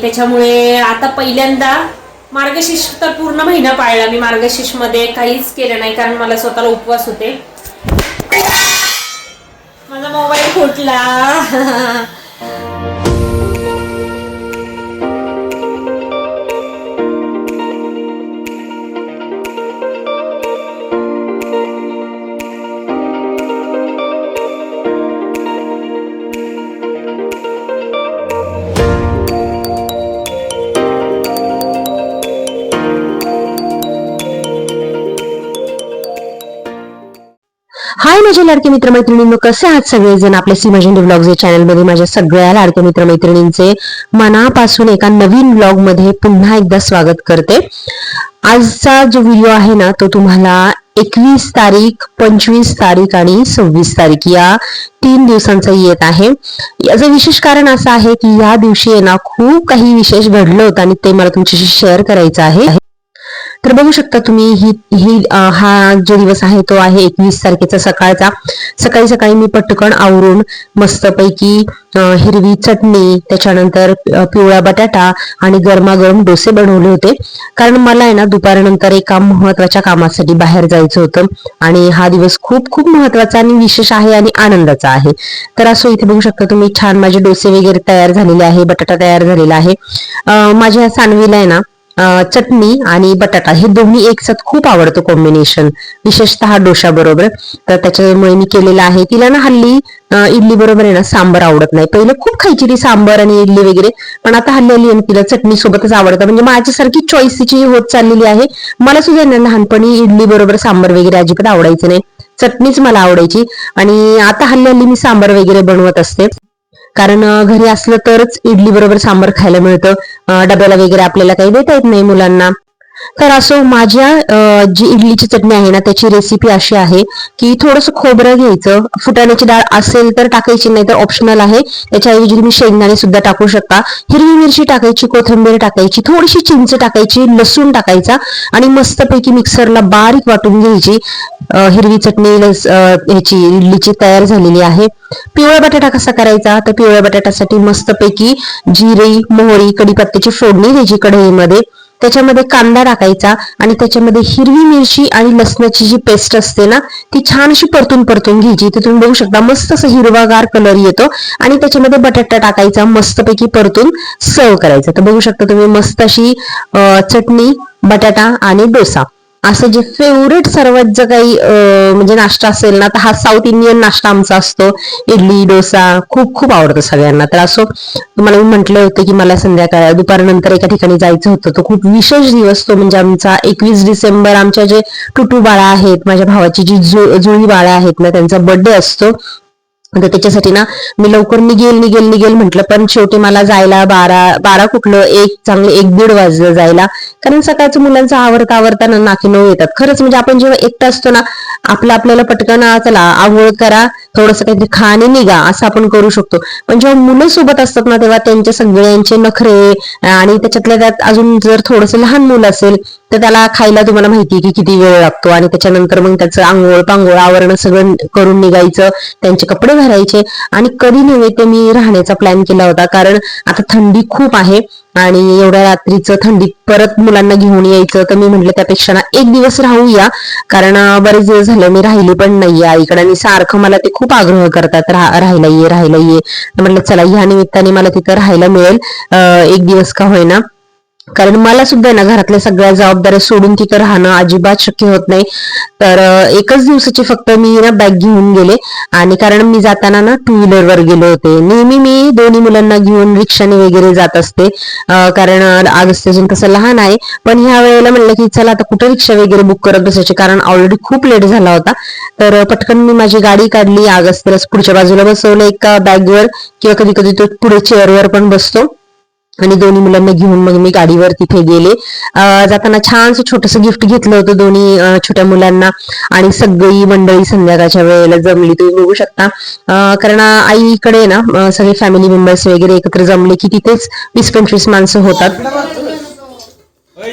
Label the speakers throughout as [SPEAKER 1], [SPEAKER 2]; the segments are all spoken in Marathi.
[SPEAKER 1] त्याच्यामुळे आता पहिल्यांदा मार्गशीर्ष तर पूर्ण महिना पाळला. मी मार्गशीर्षमध्ये काहीच केलं नाही कारण मला स्वतःला उपवास होते. माझा मोबाईल फुटला.
[SPEAKER 2] माझ्या लाडके मित्रमैत्रिणींनो कसे आहात सगळेजण? आपल्या सीमाजंडी ब्लॉग या चॅनलमध्ये माझ्या सगळ्या लाडक्या मित्रमैत्रिणींचे मनापासून एका नवीन ब्लॉगमध्ये पुन्हा एकदा स्वागत करते. आजचा जो व्हिडिओ आहे ना तो तुम्हाला एकवीस तारीख पंचवीस तारीख आणि सव्वीस तारीख या तीन दिवसांचा येत आहे. याचं विशेष कारण असं आहे की या दिवशी ना खूप काही विशेष घडलं होतं आणि ते मला तुमच्याशी शेअर करायचं आहे. तर बघू शकता तुम्ही ही ही हा जो दिवस आहे तो आहे एकवीस तारखेचा सकाळचा. सकाळी सकाळी मी पटकन आवरून मस्तपैकी हिरवी चटणी त्याच्यानंतर पिवळा बटाटा आणि गरमागरम डोसे बनवले होते. कारण मला आहे ना दुपारनंतर एका महत्त्वाच्या कामासाठी बाहेर जायचं होतं आणि हा दिवस खूप खूप महत्त्वाचा आणि विशेष आहे आणि आनंदाचा आहे. तर असो इथे बघू शकता तुम्ही छान माझे डोसे वगैरे तयार झालेले आहे बटाटा तयार झालेला आहे. माझ्या सानवीला आहे ना चटणी आणि बटाटा हे दोन्ही एकसाथ खूप आवडतो कॉम्बिनेशन विशेषतः डोशा बरोबर तर त्याच्यामुळे मी केलेलं आहे. तिला ना हल्ली इडली बरोबर आहे ना सांबर आवडत नाही. पहिलं खूप खायची ती सांबर आणि इडली वगैरे. पण आता हल्ली हल्ली आणि तिला चटणी सोबतच आवडतं. म्हणजे माझ्यासारखी चॉईस तिची होत चाललेली आहे. मला सुद्धा ना लहानपणी इडली बरोबर सांबर वगैरे अजिबात आवडायचं नाही. चटणीच मला आवडायची. आणि आता हल्ली हल्ली मी सांबर वगैरे बनवत असते. कारण घरी असलं तरच इडली बरोबर सांबार खायला मिळतं. डब्याला वगैरे आपल्याला काही देता येत नाही मुलांना. तर असो माझ्या जी इडलीची चटणी आहे ना त्याची रेसिपी अशी आहे की थोडंसं खोबरं घ्यायचं. फुटाण्याची डाळ असेल तर टाकायची नाही तर ऑप्शनल आहे. त्याच्याऐवजी तुम्ही शेंगदाणे सुद्धा टाकू शकता. हिरवी मिरची टाकायची कोथिंबीर टाकायची थोडीशी चिंच टाकायची लसूण टाकायचा आणि मस्तपैकी मिक्सरला बारीक वाटून घ्यायची. हिरवी चटणी लस- ह्याची इडलीची तयार झालेली आहे. पिवळा बटाटा कसा करायचा? तर पिवळ्या बटाट्यासाठी मस्तपैकी जिरे मोहरी कडीपत्त्याची फोडणी द्यायची कढईमध्ये. त्याच्यामध्ये कांदा टाकायचा आणि त्याच्यामध्ये हिरवी मिरची आणि लसणाची जी पेस्ट असते ना ती छान अशी परतून परतून घ्यायची. ते तुम्ही बघू शकता मस्त असं हिरवागार कलर येतो. आणि त्याच्यामध्ये बटाटा टाकायचा मस्तपैकी परतून सर्व करायचा. तर बघू शकता तुम्ही मस्त अशी चटणी बटाटा आणि डोसा. असं जे फेवरेट सर्वात जर काही म्हणजे नाश्ता असेल ना तर हा साऊथ इंडियन नाश्ता आमचा असतो. इडली डोसा खूप खूप आवडतो सगळ्यांना. तर असो तुम्हाला मी म्हटलं होतं की मला संध्याकाळ दुपारनंतर एका ठिकाणी जायचं होतं. तो खूप विशेष दिवस तो म्हणजे आमचा एकवीस डिसेंबर आमच्या जे टुटू बाळा आहेत माझ्या भावाची जी जु जुळी बाळा आहेत ना त्यांचा बर्थडे असतो. तर त्याच्यासाठी ना मी लवकर निघेल निघेल निघेल म्हटलं. पण शेवटी मला जायला बारा बारा कुठलं एक चांगलं एक दीड वाजलं जायला. कारण सकाळचं मुलांचं आवरता आवरताना नाकी नऊ येतात. खरंच म्हणजे आपण जेव्हा एकटा असतो ना आपलं आपल्याला पटकन चला आवळ करा थोडंसं काहीतरी खा आणि निघा असं आपण करू शकतो. पण जेव्हा मुलं सोबत असतात ना तेव्हा त्यांचे सगळ्यांचे नखरे आणि त्याच्यातल्या त्यात अजून जर थोडंसं लहान मुलं असेल तर त्याला खायला तुम्हाला माहिती आहे की किती वेळ लागतो आणि त्याच्यानंतर मग त्याचं आंघोळ पांघोळ आवरण सगळं करून निघायचं त्यांचे कपडे भरायचे आणि कधी नव्हे ते मी राहण्याचा प्लॅन केला होता. कारण आता थंडी खूप आहे आणि एवढ्या रात्रीचं थंडीत परत मुलांना घेऊन यायचं तर मी म्हटलं त्यापेक्षा ना एक दिवस राहूया. कारण बरेच दिवस झाले मी राहिली पण नाहीये आईकडे आणि सारखं मला ते खूप आग्रह करतात राहायला ये राहायला ये. म्हटलं चला ह्या निमित्ताने मला तिथं राहायला मिळेल. एक दिवस का होईना. कारण मला सुद्धा ना घरातल्या सगळ्या जबाबदाऱ्या सोडून तिथं राहणं अजिबात शक्य होत नाही. तर एकच दिवसाची फक्त मी ना बॅग घेऊन गेले. आणि कारण मी जाताना ना टू व्हीलरवर गेले होते. नेहमी मी दोन्ही मुलांना घेऊन रिक्षाने वगैरे जात असते. कारण अगस्त अजून तसं लहान आहे. पण ह्या वेळेला म्हणलं की चला आता कुठं रिक्षा वगैरे बुक करत बसायची? कारण ऑलरेडी खूप लेट झाला होता. तर पटकन मी माझी गाडी काढली. अगस्त्याला पुढच्या बाजूला बसवलं एका बॅगवर किंवा कधी कधी तो पुढे चेअरवर पण बसतो. आणि दोन्ही मुलांना घेऊन मग मी गाडीवर तिथे गेले. जाताना छानसं छोटस गिफ्ट घेतलं होतं दोन्ही छोट्या मुलांना. आणि सगळी मंडळी संध्याकाळच्या वेळेला जमली. तुम्ही बघू शकता. कारण आईकडे ना सगळे फॅमिली मेंबर्स वगैरे एकत्र जमले की तिथेच वीस पंचवीस माणसं होतात.
[SPEAKER 3] ओय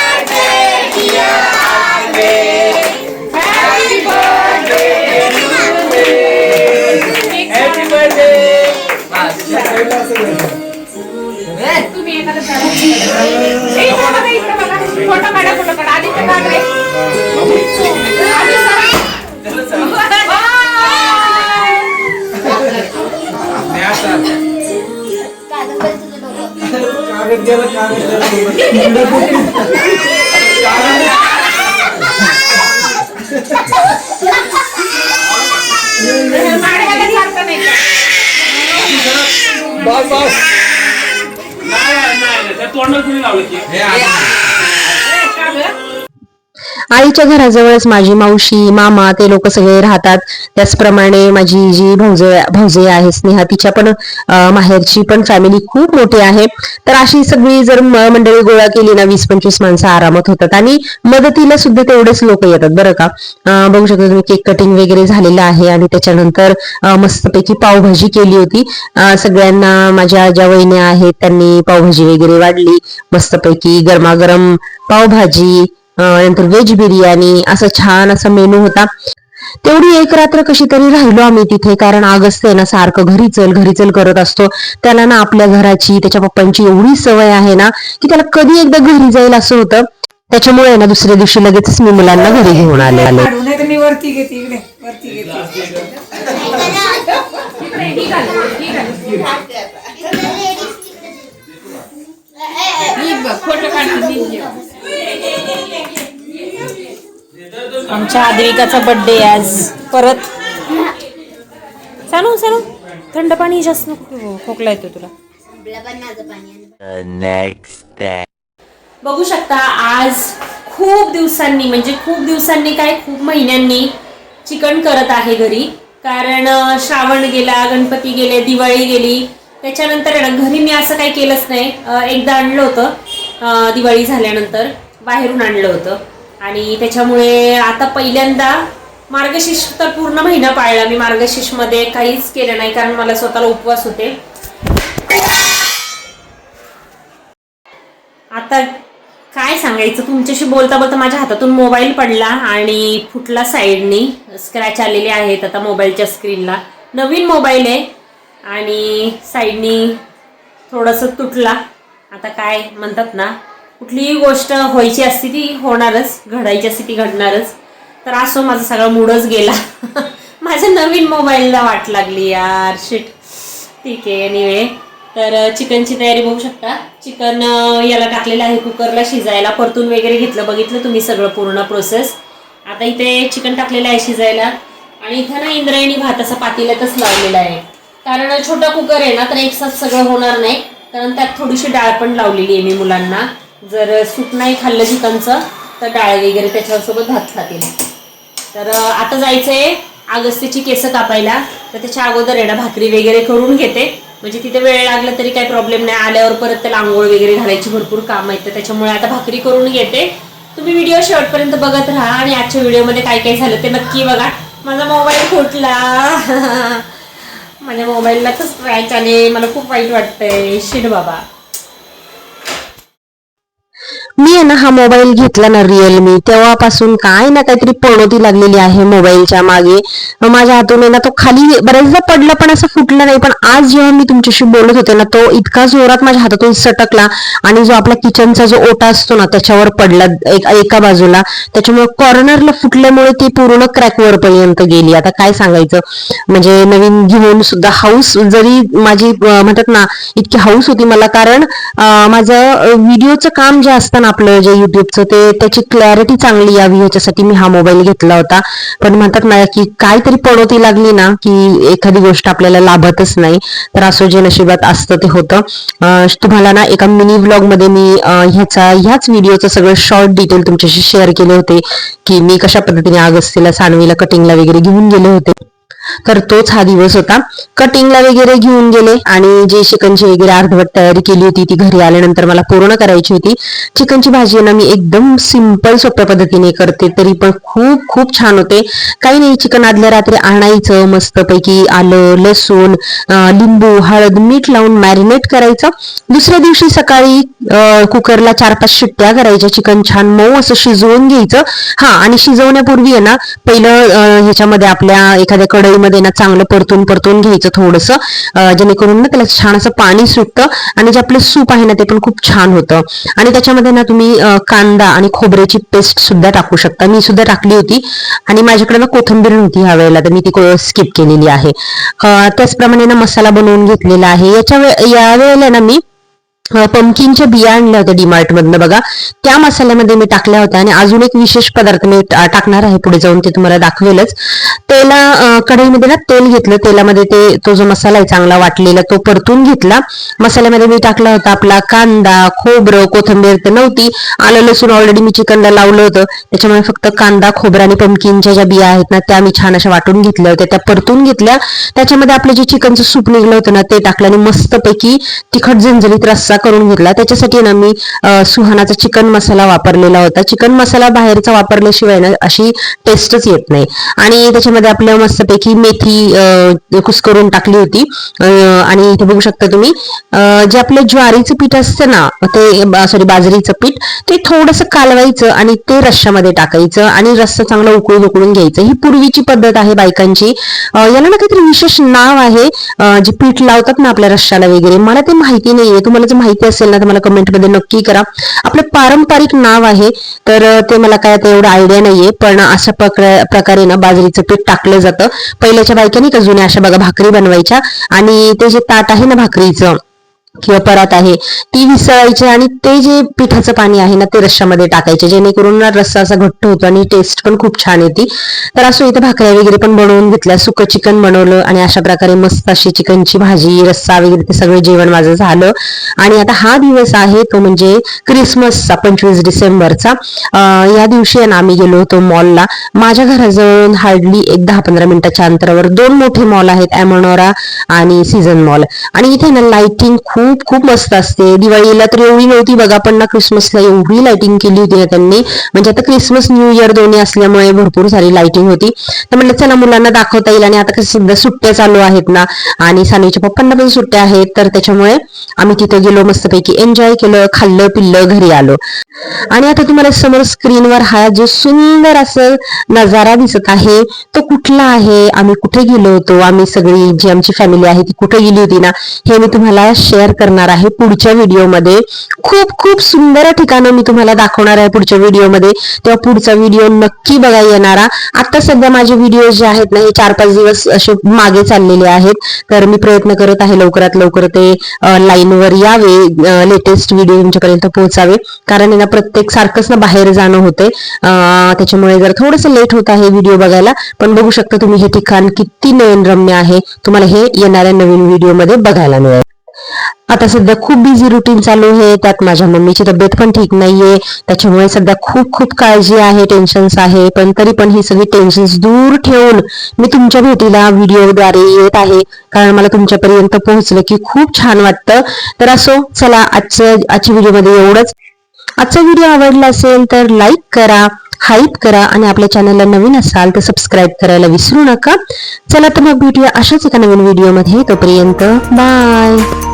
[SPEAKER 1] Yeah.
[SPEAKER 2] आईच्या घराजवळच माझी मावशी मामा ते लोक सगळे राहतात. त्याचप्रमाणे माझी जी भाऊजे भाऊजे आहे स्नेहा तिच्या पण माहेरची पण फॅमिली खूप मोठी आहे. तर अशी सगळी जर मंडळी गोळा केली ना वीस पंचवीस माणसं आरामात होतात. आणि मदतीला सुद्धा तेवढेच लोक येतात बरं का? बघू शकता तुम्ही केक कटिंग वगैरे झालेलं आहे. आणि त्याच्यानंतर मस्तपैकी पावभाजी केली होती. सगळ्यांना माझ्या ज्या वहिन्या आहेत त्यांनी पावभाजी वगैरे वाढली. मस्तपैकी गरमागरम पावभाजी नंतर व्हेज बिर्याणी असं छान असा मेनू होता. तेवढी एक रात्र कशी तरी राहिलो आम्ही तिथे कारण आगस्त आहे ना सारखं घरी चल घरी चल करत असतो. त्याला ना आपल्या घराची त्याच्या पप्पांची एवढी सवय आहे ना की त्याला कधी एकदा घरी जाईल असं होतं. त्याच्यामुळे ना दुसऱ्या दिवशी लगेचच मी मुलांना घरी घेऊन आले. आले
[SPEAKER 1] फोटो. आमच्या आद्विकाचा बर्थडे आज. परत. सांगू सांगू थंड पाणी जास्त नको खोकला येतो तुला. बघू शकता आज खूप दिवसांनी म्हणजे खूप दिवसांनी काय खूप महिन्यांनी चिकन करत आहे घरी. कारण श्रावण गेला गणपती गेले दिवाळी गेली. त्याच्यानंतर आहे ना घरी मी असं काही केलंच नाही. एकदा आणलं होतं. दिवाळी झाल्यानंतर बाहेरून आणलं होतं. आणि त्याच्यामुळे आता पहिल्यांदा मार्गशीर्ष तर पूर्ण महिना पाळला. मी मार्गशीर्षमध्ये काहीच केलं नाही कारण मला स्वतःला उपवास होते. आता काय सांगायचं? तुमच्याशी बोलता बोलता माझ्या हातातून मोबाईल पडला आणि फुटला साईडनी. स्क्रॅच आलेले आहेत आता मोबाईलच्या स्क्रीनला. नवीन मोबाईल आहे आणि साईडनी थोडंसं तुटला. आता काय म्हणतात ना कुठलीही गोष्ट व्हायची असती ती होणारच घडायची असती ती घडणारच. तर असो माझा सगळा मूडच गेला. माझ्या नवीन मोबाईलला वाट लागली यार शिट ठीक आहे एनिवे तर चिकनची तयारी बघू शकता. चिकन याला टाकलेलं आहे कुकरला शिजायला. परतून वगैरे घेतलं बघितलं तुम्ही सगळं पूर्ण प्रोसेस आता इथे चिकन टाकलेलं आहे शिजायला. आणि इथं ना इंद्रायणी भाताचा पातेल्यातच लावलेला आहे. कारण छोटा कुकर आहे ना तर एक साथ सगळं होणार नाही. कारण त्यात थोडीशी डाळ पण लावलेली आहे मी मुलांना. जर सूप नाही खाल्लं चिकनचं तर डाळ वगैरे त्याच्यासोबत भात खातील तर आता जायचं आहे अगस्तीची केसं कापायला. तर त्याच्या अगोदर आहे ना भाकरी वगैरे करून घेते. म्हणजे तिथे वेळ लागला तरी काही प्रॉब्लेम नाही. आल्यावर परत त्याला आंघोळ वगैरे घालायची भरपूर काम आहेत. तर त्याच्यामुळे आता भाकरी करून घेते. तुम्ही व्हिडिओ शेवटपर्यंत बघत राहा आणि आजच्या व्हिडिओमध्ये काय काय झालं ते नक्की बघा. माझा मोबाईल फुटला. माझ्या मोबाईलला स्क्रॅच आले मला खूप वाईट वाटतंय. शिड बाबा.
[SPEAKER 2] मी आहे ना हा मोबाईल घेतला ना रिअलमी तेव्हापासून काय ना काहीतरी पणोती लागलेली आहे मोबाईलच्या मागे. माझ्या हातून आहे ना तो खाली बऱ्याचदा पडला पण असं फुटला नाही. पण आज जेव्हा मी तुमच्याशी बोलत होते ना तो इतका जोरात माझ्या हातातून सटकला आणि जो आपला किचनचा जो ओटा असतो ना त्याच्यावर पडला एक एका बाजूला. त्याच्यामुळे कॉर्नरला फुटल्यामुळे ती पूर्ण क्रॅकवर पर्यंत गेली. आता काय सांगायचं? म्हणजे नवीन घेऊन सुद्धा हाऊस जरी माझी म्हणतात ना इतकी हाऊस होती मला कारण माझं व्हिडिओचं काम जे असतं ना आपलं जे युट्यूबचं ते त्याची क्लॅरिटी चांगली यावी ह्याच्यासाठी मी हा मोबाईल घेतला होता. पण म्हणतात ना की काहीतरी पडोती लागली ना की एखादी गोष्ट आपल्याला लाभतच नाही. तर असं जे नशिबात असतं ते होतं. तुम्हाला ना एका मिनी व्लॉगमध्ये मी ह्याचा ह्याच व्हिडिओचं सगळं शॉर्ट डिटेल तुमच्याशी शेअर केले होते की मी कशा पद्धतीने अगस्तीला सानवीला कटिंगला वगैरे घेऊन गेले होते. तर तोच हा दिवस होता. कटिंगला वगैरे घेऊन गेले आणि जे चिकनची वगैरे अर्धवट तयारी केली होती ती घरी आल्यानंतर मला पूर्ण करायची होती. चिकनची भाजी ना मी एकदम सिंपल सोप्या पद्धतीने करते तरी पण खूप खूप छान होते. काही नाही चिकन आदल्या रात्री आणायचं मस्तपैकी आलं लसूण लिंबू हळद मीठ लावून मॅरिनेट करायचं. दुसऱ्या दिवशी सकाळी कुकरला चार पाच शिट्ट्या करायच्या चिकन छान मऊ असं शिजवून घ्यायचं. हा आणि शिजवण्यापूर्वी आहे ना पहिलं ह्याच्यामध्ये आपल्या एखाद्या कढईमध्ये ना चांगलं परतून परतून घ्यायचं थोडंसं. जेणेकरून ना त्याला छान असं पाणी सुटतं आणि जे आपलं सूप आहे ना ते पण खूप छान होतं. आणि त्याच्यामध्ये ना तुम्ही कांदा आणि खोबऱ्याची पेस्ट सुद्धा टाकू शकता. मी सुद्धा टाकली होती आणि माझ्याकडे ना कोथिंबीर नव्हती ह्या वेळेला तर मी ती स्किप केलेली आहे. त्याचप्रमाणे ना मसाला बनवून घेतलेला आहे. याच्या या वेळेला ना मी पंकिनच्या बिया आणल्या होत्या डीमार्ट मधनं बघा. त्या मसाल्यामध्ये मी टाकल्या होत्या आणि अजून एक विशेष पदार्थ मी टाकणार आहे पुढे जाऊन ते तुम्हाला दाखवेलच. तेला कढईमध्ये ना तेल घेतलं. तेलामध्ये ते तो जो मसाला आहे चांगला वाटलेला तो परतून घेतला. मसाल्यामध्ये मी टाकला होता आपला कांदा खोबरं कोथिंबीर तर नव्हती. आलं लसूण ऑलरेडी मी चिकनला लावलं होतं. त्याच्यामुळे फक्त कांदा खोबरं आणि पंकिनच्या ज्या बिया आहेत ना त्या मी छान अशा वाटून घेतल्या होत्या. त्या परतून घेतल्या. त्याच्यामध्ये आपलं जे चिकनचं सूप निघलं होतं ना ते टाकलं आणि मस्तपैकी तिखट झंझरीत रस्सा करून घेतला. त्याच्यासाठी ना मी सुहानाचा चिकन मसाला वापरलेला होता. चिकन मसाला बाहेरचा वापरल्याशिवाय ना अशी टेस्टच येत नाही. आणि त्याच्यामध्ये आपलं मस्तपैकी मेथी कुसकरून कुस्करून टाकली होती. आणि इथे बघू शकता तुम्ही जे आपलं ज्वारीचं पीठ असतं ना ते सॉरी बाजरीचं पीठ ते थोडंसं कालवायचं आणि ते रश्श्यामध्ये टाकायचं आणि रस्सा चांगला उकळून उकळून घ्यायचं. ही पूर्वीची पद्धत आहे बायकांची. याला ना काहीतरी विशेष नाव आहे जे पीठ लावतात ना आपल्या रश्श्याला वगैरे. मला ते माहिती नाहीये. तुम्हाला जर माहिती असेल ना तर मला कमेंटमध्ये नक्की करा. आपलं पारंपरिक नाव आहे तर ते मला काय आता एवढं आयडिया नाहीये पण अशा प्रकारे ना बाजरीचं पीठ टाकलं जातं. पहिल्याच्या बायकांनी का जुन्या अशा बघा भाकरी बनवायच्या आणि ते जे ताट आहे ना भाकरीचं किंवा परात आहे ती विसळायची आणि ते जे पिठाचं पाणी आहे ना ते रश्श्यामध्ये टाकायचे जेणेकरून ना रस्सा असा घट्ट होतो आणि टेस्ट पण खूप छान येते. तर असं इथे भाकऱ्या वगैरे पण बनवून घेतल्या सुकं चिकन बनवलं आणि अशा प्रकारे मस्त अशी चिकनची भाजी रस्सा वगैरे ते सगळं जेवण माझं झालं. आणि आता हा दिवस आहे तो म्हणजे क्रिसमसचा पंचवीस डिसेंबरचा. या दिवशी ना आम्ही गेलो होतो मॉलला. माझ्या घराजवळून हार्डली एक दहा पंधरा मिनिटाच्या अंतरावर दोन मोठे मॉल आहेत अॅमोनोरा आणि सीझन मॉल आणि इथे ना लाइटिंग खूप खूप खूप मस्त असते. दिवाळीला तर एवढी नव्हती बघा पण ना क्रिसमसला एवढी लाइटिंग केली होती ना त्यांनी. म्हणजे आता क्रिसमस न्यू इयर दोन्ही असल्यामुळे भरपूर सारी लाइटिंग होती. तर म्हटलं चला मुलांना दाखवता येईल. आणि आता कसं सध्या सुट्ट्या चालू आहेत ना आणि सानीच्या पप्पांना पण सुट्ट्या आहेत तर त्याच्यामुळे आम्ही तिथे गेलो मस्तपैकी एन्जॉय केलं खाल्लं पिल्लं घरी आलो. आणि आता तुम्हाला समोर स्क्रीनवर हा जो सुंदर असं नजारा दिसत आहे तो कुठला आहे? आम्ही कुठे गेलो होतो? आम्ही सगळी जी आमची फॅमिली आहे ती कुठे गेली होती ना हे मी तुम्हाला शेअर करणार आहे पुढच्या व्हिडिओमध्ये खूप खूप सुंदर ठिकाणं मी तुम्हाला दाखवणार आहे पुढच्या व्हिडिओमध्ये तेव्हा पुढचा व्हिडिओ नक्की बघा येणारा. आता सध्या माझे व्हिडिओ जे आहेत ना हे चार पाच दिवस असे मागे चाललेले आहेत. तर मी प्रयत्न करत आहे लवकरात लवकर ते लाईनवर यावे लेटेस्ट व्हिडिओ तुमच्यापर्यंत पोहोचावे. कारण यांना ना प्रत्येक सारखंच ना बाहेर जाणं होते त्याच्यामुळे जर थोडंसं लेट होत आहे व्हिडिओ बघायला पण बघू शकता तुम्ही हे ठिकाण किती नयनरम्य आहे. तुम्हाला हे येणाऱ्या नवीन व्हिडिओमध्ये बघायला मिळेल. आता सध्या खूप बिझी रुटीन चालू आहे. त्यात माझ्या मम्मीची तब्येत पण ठीक नाहीये. त्याच्यामुळे सध्या खूप खूप काळजी आहे टेन्शन्स आहे. पण तरी पण ही सगळी टेन्शन्स दूर ठेवून मी तुमच्या भेटीला व्हिडिओद्वारे येत आहे. कारण मला तुमच्यापर्यंत पोहोचलं की खूप छान वाटतं. तर असो चला आजचं आजच्या व्हिडिओमध्ये एवढंच. आजचा व्हिडिओ आवडला असेल तर लाईक करा हाईप करा आणि आपल्या चॅनलला नवीन असाल तर सबस्क्राईब करायला विसरू नका. चला तर मग भेटूया अशाच एका नवीन व्हिडिओमध्ये तोपर्यंत बाय